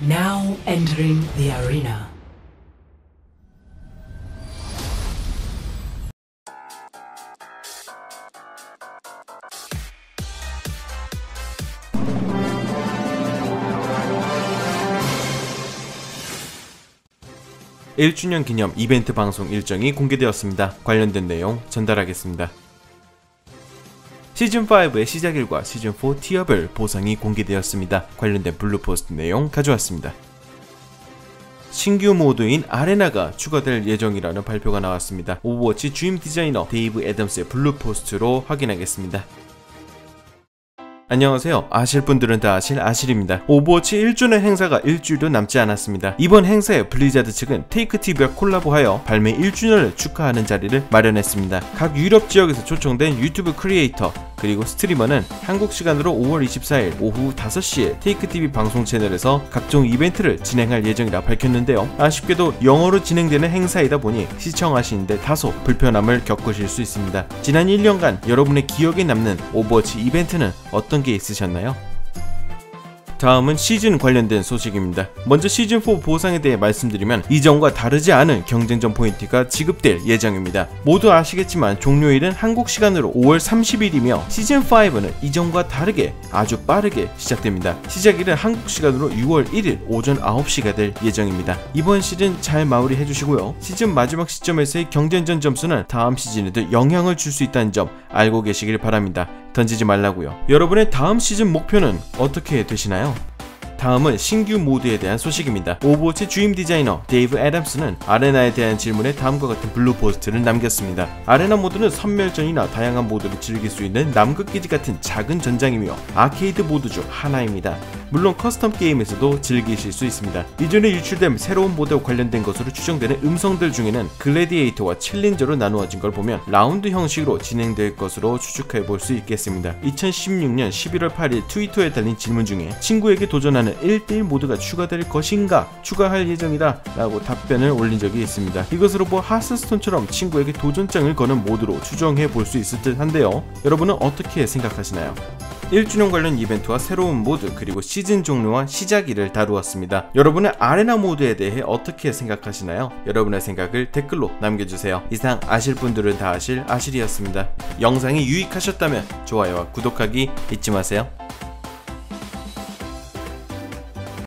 Now entering the arena. 일주년 기념 이벤트 방송 일정이 공개되었습니다. 관련된 내용 전달하겠습니다. 시즌5의 시작일과 시즌4 티어별 보상이 공개되었습니다. 관련된 블루포스트 내용 가져왔습니다. 신규 모드인 아레나가 추가될 예정이라는 발표가 나왔습니다. 오버워치 주임 디자이너 데이브 애덤스의 블루포스트로 확인하겠습니다. 안녕하세요. 아실 분들은 다 아실 아실입니다. 오버워치 1주년 행사가 일주일도 남지 않았습니다. 이번 행사에 블리자드 측은 테이크TV와 콜라보하여 발매 1주년을 축하하는 자리를 마련했습니다. 각 유럽 지역에서 초청된 유튜브 크리에이터 그리고 스트리머는 한국 시간으로 5월 24일 오후 5시에 테이크TV 방송 채널에서 각종 이벤트를 진행할 예정이라 밝혔는데요. 아쉽게도 영어로 진행되는 행사이다 보니 시청하시는데 다소 불편함을 겪으실 수 있습니다. 지난 1년간 여러분의 기억에 남는 오버워치 이벤트는 어떤 게 있으셨나요? 다음은 시즌 관련된 소식입니다. 먼저 시즌4 보상에 대해 말씀드리면 이전과 다르지 않은 경쟁전 포인트가 지급될 예정입니다. 모두 아시겠지만 종료일은 한국 시간으로 5월 30일이며 시즌5는 이전과 다르게 아주 빠르게 시작됩니다. 시작일은 한국 시간으로 6월 1일 오전 9시가 될 예정입니다. 이번 시즌 잘 마무리해 주시고요. 시즌 마지막 시점에서의 경쟁전 점수는 다음 시즌에도 영향을 줄 수 있다는 점 알고 계시길 바랍니다. 던지지 말라고요. 여러분의 다음 시즌 목표는 어떻게 되시나요? 다음은 신규 모드에 대한 소식입니다. 오버워치 주임 디자이너 데이브 애덤스는 아레나에 대한 질문에 다음과 같은 블루 포스트를 남겼습니다. 아레나 모드는 선멸전이나 다양한 모드를 즐길 수 있는 남극기지 같은 작은 전장이며 아케이드 모드 중 하나입니다. 물론 커스텀 게임에서도 즐기실 수 있습니다. 이전에 유출된 새로운 모드와 관련된 것으로 추정되는 음성들 중에는 글래디에이터와 챌린저로 나누어진 걸 보면 라운드 형식으로 진행될 것으로 추측해 볼 수 있겠습니다. 2016년 11월 8일 트위터에 달린 질문 중에 친구에게 도전하는 1대1 모드가 추가될 것인가 추가할 예정이다 라고 답변을 올린 적이 있습니다. 이것으로 뭐 하스스톤처럼 친구에게 도전장을 거는 모드로 추정해 볼 수 있을 듯 한데요. 여러분은 어떻게 생각하시나요? 1주년 관련 이벤트와 새로운 모드 그리고 시즌 종료와 시작일을 다루었습니다. 여러분의 아레나 모드에 대해 어떻게 생각하시나요? 여러분의 생각을 댓글로 남겨주세요. 이상 아실 분들은 다 아실 아실이었습니다. 영상이 유익하셨다면 좋아요와 구독하기 잊지 마세요.